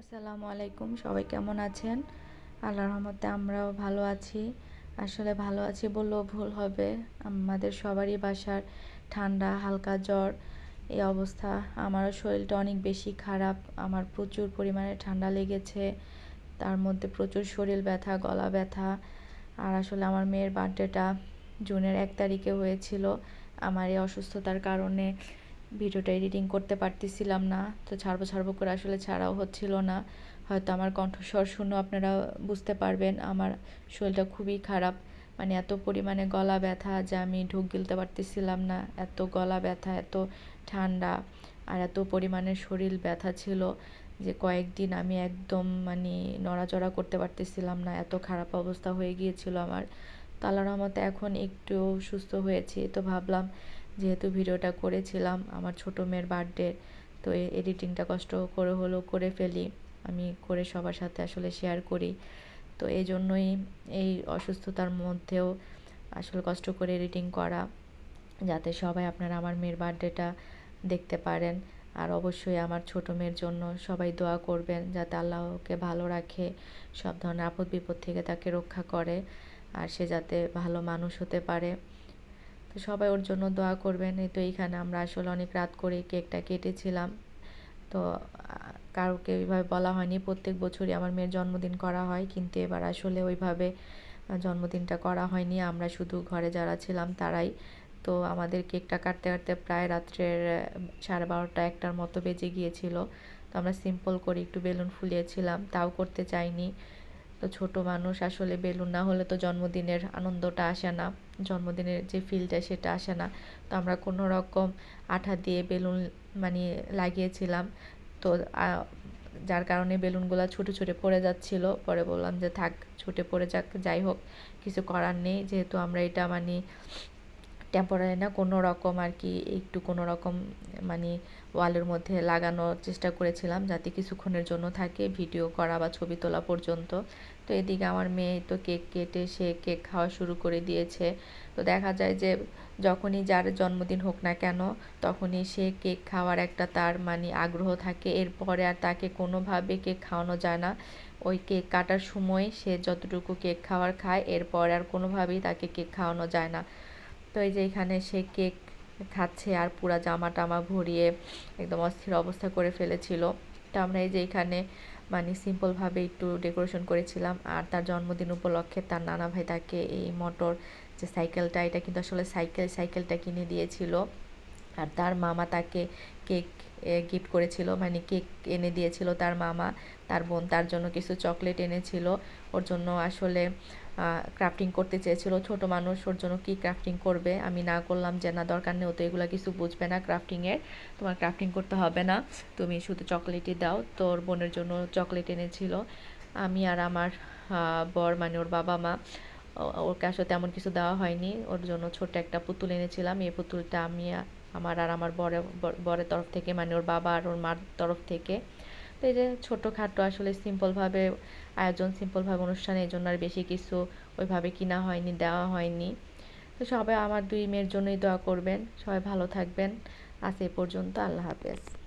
আসসালামু আলাইকুম, সবাই কেমন আছেন? আল্লাহর রহমতে আমরাও ভালো আছি। আসলে ভালো আছি বললেও ভুল হবে। আমাদের সবারই বাসার ঠান্ডা, হালকা জ্বর, এই অবস্থা। আমারও শরীরটা অনেক বেশি খারাপ। আমার প্রচুর পরিমাণে ঠান্ডা লেগেছে। তার মধ্যে প্রচুর শরীর ব্যথা, গলা ব্যথা। আর আসলে আমার মেয়ের বার্থডেটা জুনের এক তারিখে হয়েছিল। আমার এই অসুস্থতার কারণে ভিডিওটা এডিটিং করতে পারতেছিলাম না, তো ছাড়বো ছাড়বো করে আসলে ছাড়াও হচ্ছিল না। হয়তো আমার কণ্ঠস্বর শুনে আপনারা বুঝতে পারবেন, আমার শরীরটা খুবই খারাপ। মানে এত পরিমাণে গলা ব্যথা যে আমি ঢুক গিলতে পারতেছিলাম না, এত গলা ব্যথা, এত ঠান্ডা আর এত পরিমাণে শরীর ব্যথা ছিল যে কয়েকদিন আমি একদম মানে নড়াচড়া করতে পারতেছিলাম না, এত খারাপ অবস্থা হয়ে গিয়েছিল আমার। তো আল্লাহ এখন একটু সুস্থ হয়েছি, তো ভাবলাম যেহেতু ভিডিওটা করেছিলাম আমার ছোটো মেয়ের বার্থডে তো এডিটিংটা কষ্ট করে হলেও করে ফেলি। আমি করে সবার সাথে আসলে শেয়ার করি। তো এই জন্যই এই অসুস্থতার মধ্যেও আসলে কষ্ট করে এডিটিং করা, যাতে সবাই আপনারা আমার মেয়ের বার্থডেটা দেখতে পারেন। আর অবশ্যই আমার ছোট মেয়ের জন্য সবাই দোয়া করবেন, যাতে আল্লাহকে ভালো রাখে, সব ধরনের আপদ বিপদ থেকে তাকে রক্ষা করে, আর সে যাতে ভালো মানুষ হতে পারে। তো সবাই ওর জন্য দোয়া করবেন। এই তো এইখানে আমরা আসলে অনেক রাত করে কেকটা কেটেছিলাম। তো কারোকে ওইভাবে বলা হয়নি। প্রত্যেক বছরই আমার মেয়ের জন্মদিন করা হয়, কিন্তু এবার আসলে ওইভাবে জন্মদিনটা করা হয়নি। আমরা শুধু ঘরে যারা ছিলাম তারাই। তো আমাদের কেকটা কাটতে কাটতে প্রায় রাত্রের সাড়ে বারোটা একটার মতো বেজে গিয়েছিল। তো আমরা সিম্পল করে একটু বেলুন ফুলিয়েছিলাম। তাও করতে চাইনি। তো ছোট মানুষ আসলে বেলুন না হলে তো জন্মদিনের আনন্দটা আসে না। জন্মদিনের যে ফিলটা সেটা আসে না। তো আমরা কোনো রকম আঠা দিয়ে বেলুন মানে লাগিয়েছিলাম। তো যার কারণে বেলুনগুলো ছুটে ছুটে পড়ে যাচ্ছিল। পরে বললাম যে থাক, ছুটে পড়ে যাক, যাই হোক, কিছু করার নেই। যেহেতু আমরা এটা মানে টেম্পোরারি না, কোনো রকম আর কি একটু কোনো রকম মানে ওয়ালের মধ্যে লাগানোর চেষ্টা করেছিলাম যাতে কিছুক্ষণের জন্য থাকে ভিডিও করা বা ছবি তোলা পর্যন্ত। তো এদিকে আমার মেয়ে তো কেক কেটে, সে কেক খাওয়া শুরু করে দিয়েছে। তো দেখা যায় যে যখনই যার জন্মদিন হোক না কেন, তখনই সে কেক খাওয়ার একটা তার মানে আগ্রহ থাকে। এরপরে আর তাকে কোনোভাবে কেক খাওয়ানো যায় না। ওই কেক কাটার সময় সে যতটুকু কেক খাওয়ার খায়, এরপর আর কোনোভাবেই তাকে কেক খাওয়ানো যায় না। তো এই যে এখানে সে কেক খাচ্ছে আর পুরা জামা টামা ভরিয়ে একদম অস্থির অবস্থা করে ফেলেছিল। তো আমরা এই যে এখানে মানে সিম্পলভাবে একটু ডেকোরেশন করেছিলাম আর তার জন্মদিন উপলক্ষে তার নানা ভাই তাকে এই মোটর যে সাইকেলটা এটা কিন্তু আসলে সাইকেল সাইকেলটা কিনে দিয়েছিল। আর তার মামা তাকে কেক গিফট করেছিল মানে কেক এনে দিয়েছিল তার মামা, তার বোন, তার জন্য কিছু চকলেট এনেছিল, ওর জন্য আসলে ক্রাফটিং করতে চেয়েছিল। ছোট মানুষ, ওর জন্য কী ক্রাফটিং করবে? আমি না করলাম যে, না, দরকার নেই তো এগুলো কিছু বুঝবে না ক্রাফটিংয়ের তোমার ক্রাফটিং করতে হবে না। তুমি শুধু চকলেটই দাও। তোর বোনের জন্য চকলেট এনেছিল। আমি আর আমার বর মানে ওর বাবা মা ওকে আসলে তেমন কিছু দেওয়া হয়নি। ওর জন্য ছোট একটা পুতুল এনেছিলাম। এই পুতুলটা আমি আমার আর আমার বরে বরের তরফ থেকে মানে ওর বাবা আর ওর মার তরফ থেকে। তো এই যে ছোটোখাটো আসলে সিম্পলভাবে আয়োজন সিম্পলভাবে অনুষ্ঠানে, এই জন্য আর বেশি কিছু ওইভাবে কিনা হয়নি, দেওয়া হয়নি। তো সবাই আমার দুই মেয়ের জন্যই দোয়া করবেন। সবাই ভালো থাকবেন। আজ এ পর্যন্ত আল্লাহ হাফেজ।